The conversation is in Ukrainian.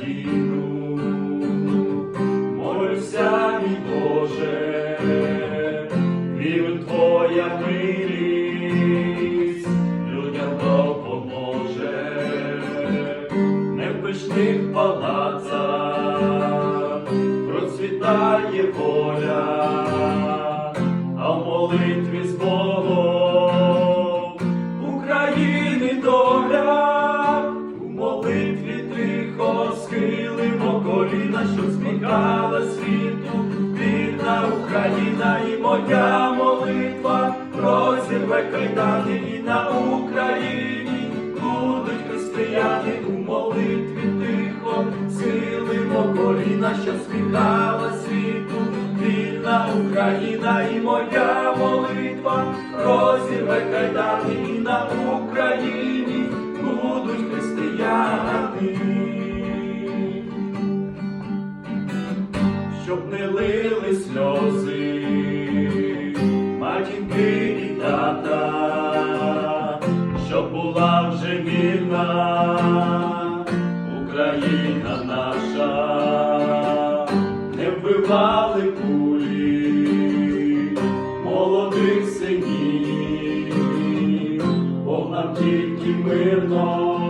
Україну, молюся, мій Боже, вірю, Твоя милість людям допоможе, не в пишних палацах процвітає воля, а в молитві з коліна, що змігала світу, вільна Україна і моя молитва. Розірве кайдани і на Україні. Будуть християни у молитві тихо, схилимо коліна, що сміхала світу, вільна Україна і моя молитва. Розірве кайдани і на Україні Щоб не лили сльози, матінки і тата, щоб була вже вільна Україна наша, не вбивали кулі молодих синів, Бог нам тільки мирно